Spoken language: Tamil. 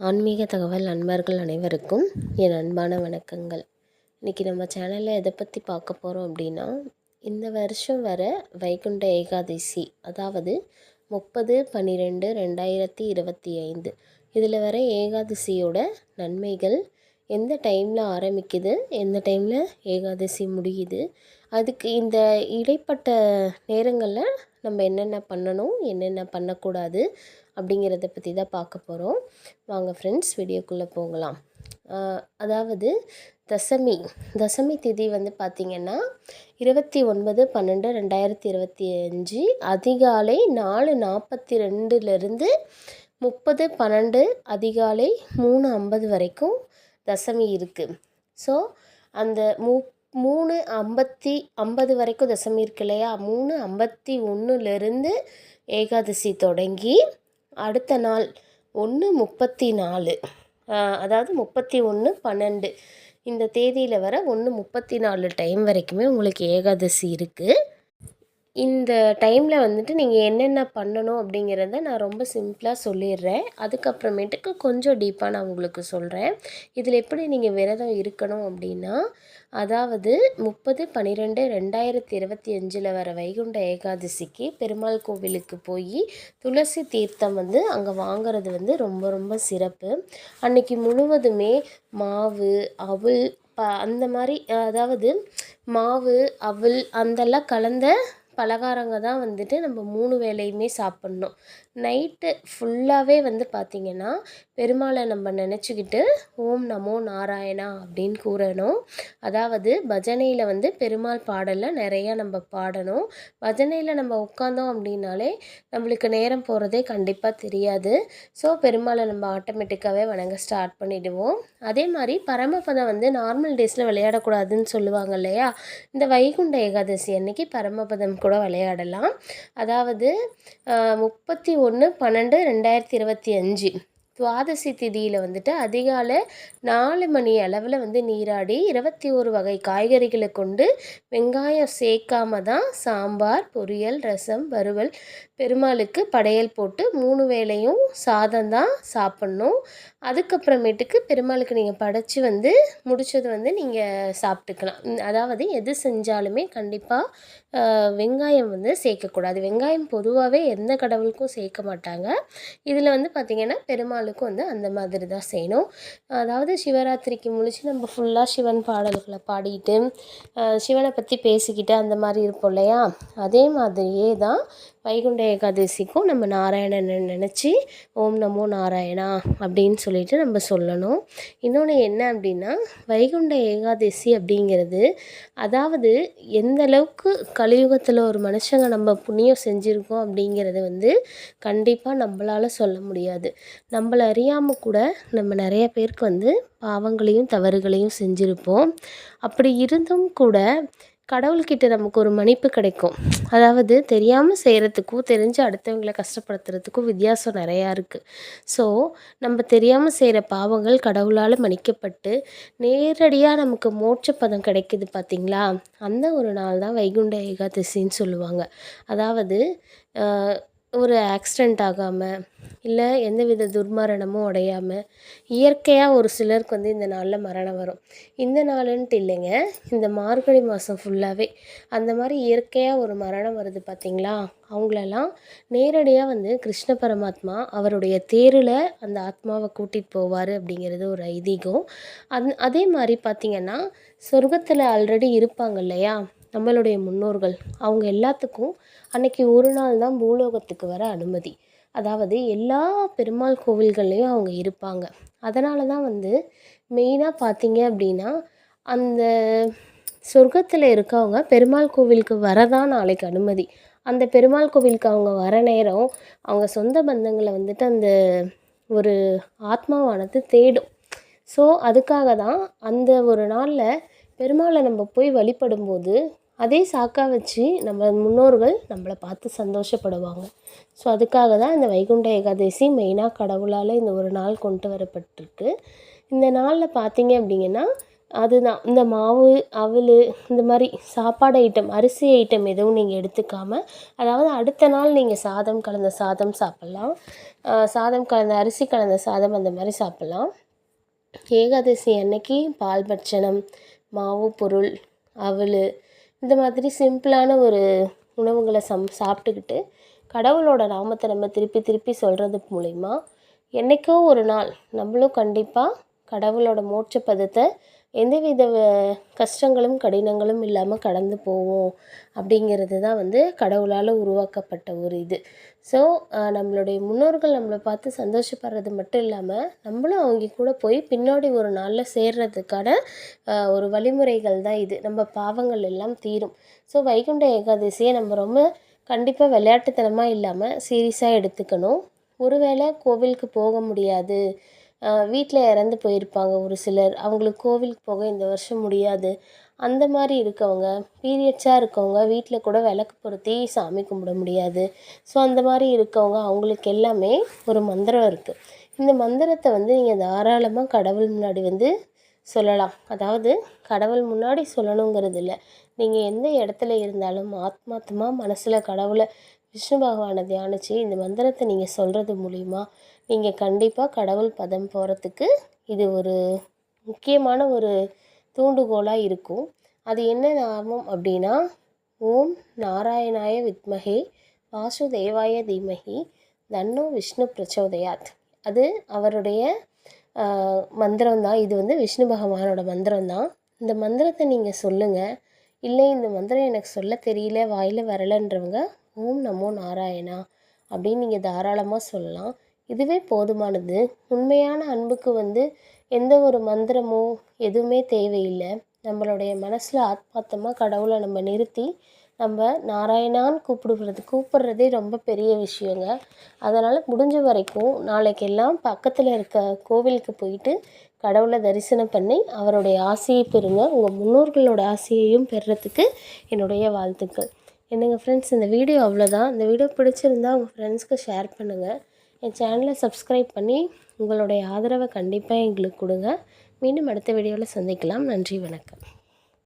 ஆன்மீக தகவல் அன்பர்கள் அனைவருக்கும் என் அன்பான வணக்கங்கள். இன்றைக்கி நம்ம சேனலில் எதை பற்றி பார்க்க போகிறோம் அப்படின்னா இந்த வருஷம் வர வைகுண்ட ஏகாதசி அதாவது முப்பது பன்னிரெண்டு ரெண்டாயிரத்தி இருபத்தி ஐந்து. இதில் வர ஏகாதசியோட நன்மைகள் எந்த டைமில் ஆரம்பிக்குது எந்த டைமில் ஏகாதசி முடியுது அதுக்கு இந்த இடைப்பட்ட நேரங்களில் நம்ம என்னென்ன பண்ணணும் என்னென்ன பண்ணக்கூடாது அப்படிங்கிறத பற்றி தான் பார்க்க போகிறோம் வாங்க ஃப்ரெண்ட்ஸ் வீடியோக்குள்ளே போகலாம். அதாவது தசமி தசமி திதி வந்து பார்த்திங்கன்னா இருபத்தி ஒன்பது பன்னெண்டு ரெண்டாயிரத்தி இருபத்தி அஞ்சு அதிகாலை நாலு நாற்பத்தி ரெண்டுலேருந்து முப்பது பன்னெண்டு அதிகாலை மூணு ஐம்பது வரைக்கும் தசமி இருக்குது ஸோ அந்த மு மூணு ஐம்பத்தி ஐம்பது வரைக்கும் தசமி இருக்கு இல்லையா? மூணு ஐம்பத்தி ஒன்றுலேருந்து ஏகாதசி தொடங்கி அடுத்த நாள் ஒன்று முப்பத்தி நாலு. அதாவது முப்பத்தி ஒன்று பன்னெண்டு. இந்த தேதியில் வர ஒன்று முப்பத்தி நாலு டைம் வரைக்குமே உங்களுக்கு ஏகாதசி இருக்குது இந்த டைமில் வந்துட்டு நீங்கள் என்னென்ன பண்ணணும் அப்படிங்கிறத நான் ரொம்ப சிம்பிளாக சொல்லிடுறேன். அதுக்கப்புறமேட்டுக்கு கொஞ்சம் டீப்பாக நான் உங்களுக்கு சொல்கிறேன் இதில் எப்படி நீங்கள் விரதம் இருக்கணும் அப்படின்னா அதாவது முப்பது பன்னிரெண்டு ரெண்டாயிரத்தி இருபத்தி அஞ்சில் வர வைகுண்ட ஏகாதசிக்கு பெருமாள் கோவிலுக்கு போய் துளசி தீர்த்தம் வந்து அங்கே வாங்கிறது வந்து ரொம்ப ரொம்ப சிறப்பு. அன்னைக்கு முழுவதுமே மாவு அவுள் ப அந்த மாதிரி அதாவது மாவு அவுள் அந்தெல்லாம் கலந்த பலகாரங்க தான் வந்துட்டு நம்ம மூணு வேளையுமே சாப்பிட்ணும். நைட்டு ஃபுல்லாகவே வந்து பார்த்திங்கன்னா பெருமாளை நம்ம நினச்சிக்கிட்டு ஓம் நமோ நாராயணா அப்படின்னு கூறணும். அதாவது பஜனையில் வந்து பெருமாள் பாடலில் நிறையா நம்ம பாடணும். பஜனையில் நம்ம உட்காந்தோம் அப்படின்னாலே நம்மளுக்கு நேரம் போகிறதே கண்டிப்பாக தெரியாது. ஸோ பெருமாளை நம்ம ஆட்டோமேட்டிக்காகவே வணங்க ஸ்டார்ட் பண்ணிவிடுவோம் அதே மாதிரி பரமபதம் வந்து நார்மல் டேஸில் விளையாடக்கூடாதுன்னு சொல்லுவாங்க இல்லையா? இந்த வைகுண்ட ஏகாதசி அன்னைக்கு பரமபதம் கூட கூட விளையாடலாம். அதாவது முப்பத்தி ஒன்று பன்னெண்டு ரெண்டாயிரத்தி இருபத்தி அஞ்சு. துவாதசி திதியில் வந்துட்டு அதிகாலை நாலு மணி அளவில் வந்து நீராடி இருபத்தி ஒரு வகை காய்கறிகளை கொண்டு வெங்காயம் சேர்க்காம தான் சாம்பார் பொரியல் ரசம் வறுவல் பெருமாளுக்கு படையல் போட்டு மூணு வேளையும் சாதம் தான் சாப்பிட்ணும். அதுக்கப்புறமேட்டுக்கு பெருமாளுக்கு நீங்கள் படைச்சி வந்து முடித்தது வந்து நீங்கள் சாப்பிட்டுக்கலாம். அதாவது எது செஞ்சாலுமே கண்டிப்பாக வெங்காயம் வந்து சேர்க்கக்கூடாது. வெங்காயம் பொதுவாகவே எந்த கடவுளுக்கும் சேர்க்க மாட்டாங்க. இதில் வந்து பார்த்திங்கன்னா பெருமாளுக்கும் வந்து அந்த மாதிரி தான் செய்யணும். அதாவது சிவராத்திரிக்கு முழிச்சு நம்ம ஃபுல்லாக சிவன் பாடல்களை பாடிட்டு சிவனை பற்றி பேசிக்கிட்டு அந்த மாதிரி இருப்போம் இல்லையா? அதே மாதிரியே தான் வைகுண்ட ஏகாதசிக்கும் நம்ம நாராயணனை நினச்சி ஓம் நமோ நாராயணா அப்படின்னு சொல்லிட்டு நம்ம சொல்லணும். இன்னொன்று என்ன அப்படின்னா வைகுண்ட ஏகாதசி அப்படிங்கிறது அதாவது எந்த அளவுக்கு கலியுகத்தில் ஒரு மனுஷங்க நம்ம புண்ணியம் செஞ்சுருக்கோம் அப்படிங்கிறது வந்து கண்டிப்பாக நம்மளால் சொல்ல முடியாது. நம்மளை அறியாமல் கூட நம்ம நிறைய பேருக்கு வந்து பாவங்களையும் தவறுகளையும் செஞ்சுருப்போம். அப்படி இருந்தும் கூட கடவுள்கிட்ட நமக்கு ஒரு மன்னிப்பு கிடைக்கும். அதாவது தெரியாமல் செய்கிறதுக்கும் தெரிஞ்சு அடுத்தவங்களை கஷ்டப்படுத்துறதுக்கும் வித்தியாசம் நிறையா இருக்குது ஸோ நம்ம தெரியாமல் செய்கிற பாவங்கள் கடவுளால் மன்னிக்கப்பட்டு நேரடியாக நமக்கு மோட்ச பதம் கிடைக்குது பார்த்திங்களா அந்த ஒரு நாள் தான் வைகுண்ட ஏகாதசின்னு சொல்லுவாங்க. அதாவது ஒரு ஆக்சிடெண்ட் ஆகாமல் இல்லை எந்தவித துர்மரணமும் அடையாமல் இயற்கையாக ஒரு சிலருக்கு வந்து இந்த நாளில் மரணம் வரும். இந்த நாளுன்ட்டு இல்லைங்க. இந்த மார்கழி மாதம் ஃபுல்லாகவே அந்த மாதிரி இயற்கையாக ஒரு மரணம் வருது பார்த்திங்களா அவங்களெல்லாம் நேரடியாக வந்து கிருஷ்ண பரமாத்மா அவருடைய தேரில் அந்த ஆத்மாவை கூட்டிகிட்டு போவார் அப்படிங்கிறது ஒரு ஐதீகம். அந் அதே மாதிரி பார்த்திங்கன்னா சொர்க்கத்தில் ஆல்ரெடி இருப்பாங்க இல்லையா? நம்மளுடைய முன்னோர்கள். அவங்க எல்லாத்துக்கும் அன்னைக்கு ஒரு நாள் தான் பூலோகத்துக்கு வர அனுமதி. அதாவது எல்லா பெருமாள் கோவில்கள்லேயும் அவங்க இருப்பாங்க. அதனால தான் வந்து மெயினாக பார்த்தீங்க அப்படின்னா அந்த சொர்க்கத்தில் இருக்கவங்க பெருமாள் கோவிலுக்கு வரதான் நாளைக்கு அனுமதி. அந்த பெருமாள் கோவிலுக்கு அவங்க வர நேரம் அவங்க சொந்த பந்தங்களை வந்துட்டு அந்த ஒரு ஆத்மாவானது தேடும். ஸோ அதுக்காக தான் அந்த ஒரு நாளில் பெருமாளை நம்ம போய் வழிபடும்போது அதே சாக்கா வச்சு நம்ம முன்னோர்கள் நம்மளை பார்த்து சந்தோஷப்படுவாங்க. ஸோ அதுக்காக தான் இந்த வைகுண்ட ஏகாதசி மெயினாக கடவுளால் இந்த ஒரு நாள் கொண்டு வரப்பட்டிருக்கு. இந்த நாளில் பார்த்தீங்க அப்படிங்கன்னா அதுதான் இந்த மாவு அவல் இந்த மாதிரி சாப்பாடு ஐட்டம் அரிசி ஐட்டம் எதுவும் நீங்கள் எடுத்துக்காமல் அதாவது அடுத்த நாள் நீங்கள் சாதம் கலந்த சாதம் சாப்பிட்லாம். சாதம் கலந்த அரிசி கலந்த சாதம் அந்த மாதிரி சாப்பிட்லாம். ஏகாதசி அன்னைக்கு பால் பட்சணம் மாவு பொருள் அவல் இந்த மாதிரி சிம்பிளான ஒரு உணவுகளை சம் சாப்பிட்டுக்கிட்டு கடவுளோட நாமத்தை நம்ம திருப்பி திருப்பி சொல்கிறது மூலிமா என்றைக்கோ ஒரு நாள் நம்மளும் கண்டிப்பாக கடவுளோட மோட்ச பதத்தை எந்தவித கஷ்டங்களும் கடினங்களும் இல்லாமல் கடந்து போவோம் அப்படிங்கிறது தான் வந்து கடவுளால் உருவாக்கப்பட்ட ஒரு இது. ஸோ நம்மளுடைய முன்னோர்கள் நம்மளை பார்த்து சந்தோஷப்படுறது மட்டும் இல்லாமல் நம்மளும் அவங்க கூட போய் பின்னாடி ஒரு நாளில் சேர்றதுக்கான ஒரு வழிமுறைகள் தான் இது. நம்ம பாவங்கள் எல்லாம் தீரும். ஸோ வைகுண்ட ஏகாதசியை நம்ம ரொம்ப கண்டிப்பாக விளையாட்டுத்தனமாக இல்லாமல் சீரியஸாக எடுத்துக்கணும். ஒருவேளை கோவிலுக்கு போக முடியாது. வீட்டில் இறந்து போயிருப்பாங்க ஒரு சிலர். அவங்களுக்கு கோவிலுக்கு போக இந்த வருஷம் முடியாது. அந்த மாதிரி இருக்கவங்க பீரியட்ஸாக இருக்கவங்க வீட்டில் கூட விளக்கு பொருத்தி சாமி கும்பிட முடியாது. ஸோ அந்த மாதிரி இருக்கவங்க அவங்களுக்கு எல்லாமே ஒரு மந்திரம் இருக்குது இந்த மந்திரத்தை வந்து நீங்கள் தாராளமாக கடவுள் முன்னாடி வந்து சொல்லலாம். அதாவது கடவுள் முன்னாடி சொல்லணுங்கிறது இல்லை. நீங்கள் எந்த இடத்துல இருந்தாலும் ஆத்மாத்தமாக மனசில் கடவுளை விஷ்ணு பகவானை தியானித்து இந்த மந்திரத்தை நீங்கள் சொல்கிறது மூலிமா நீங்கள் கண்டிப்பாக கடவுள் பதம் போகிறதுக்கு இது ஒரு முக்கியமான ஒரு தூண்டுகோலாக இருக்கும். அது என்ன நாமம் அப்படின்னா ஓம் நாராயணாய வித்மகே வாசுதேவாய தீமகி தன்னோ விஷ்ணு பிரச்சோதயாத். அது அவருடைய மந்திரம் தான் இது வந்து விஷ்ணு பகவானோட மந்திரம் தான் இந்த மந்திரத்தை நீங்கள் சொல்லுங்கள் இல்லை இந்த மந்திரம் எனக்கு சொல்ல தெரியல வாயில் வரலன்றவங்க ஓம் நமோ நாராயணா அப்படின்னு நீங்கள் தாராளமாக சொல்லலாம். இதுவே போதுமானது. உண்மையான அன்புக்கு வந்து எந்த ஒரு மந்திரமோ எதுவுமே தேவையில்லை. நம்மளுடைய மனசில் ஆத்மார்த்தமாக கடவுளை நம்ம நிறுத்தி நம்ம நாராயணான்னு கூப்பிடுறது கூப்பிடுறதே ரொம்ப பெரிய விஷயங்க. அதனால் முடிஞ்ச வரைக்கும் நாளைக்கெல்லாம் பக்கத்தில் இருக்க கோவிலுக்கு போயிட்டு கடவுளை தரிசனம் பண்ணி அவருடைய ஆசையை பெறுங்க. உங்கள் முன்னோர்களோட ஆசையையும் பெறுறதுக்கு என்னுடைய வாழ்த்துக்கள். என்னங்க ஃப்ரெண்ட்ஸ் இந்த வீடியோ அவ்வளோதான் இந்த வீடியோ பிடிச்சிருந்தா உங்கள் ஃப்ரெண்ட்ஸ்க்கு ஷேர் பண்ணுங்கள் என் சேனலை சப்ஸ்கிரைப் பண்ணி உங்களுடைய ஆதரவை கண்டிப்பாக எங்களுக்கு கொடுங்க. மீண்டும் அடுத்த வீடியோவில் சந்திக்கலாம். நன்றி வணக்கம்.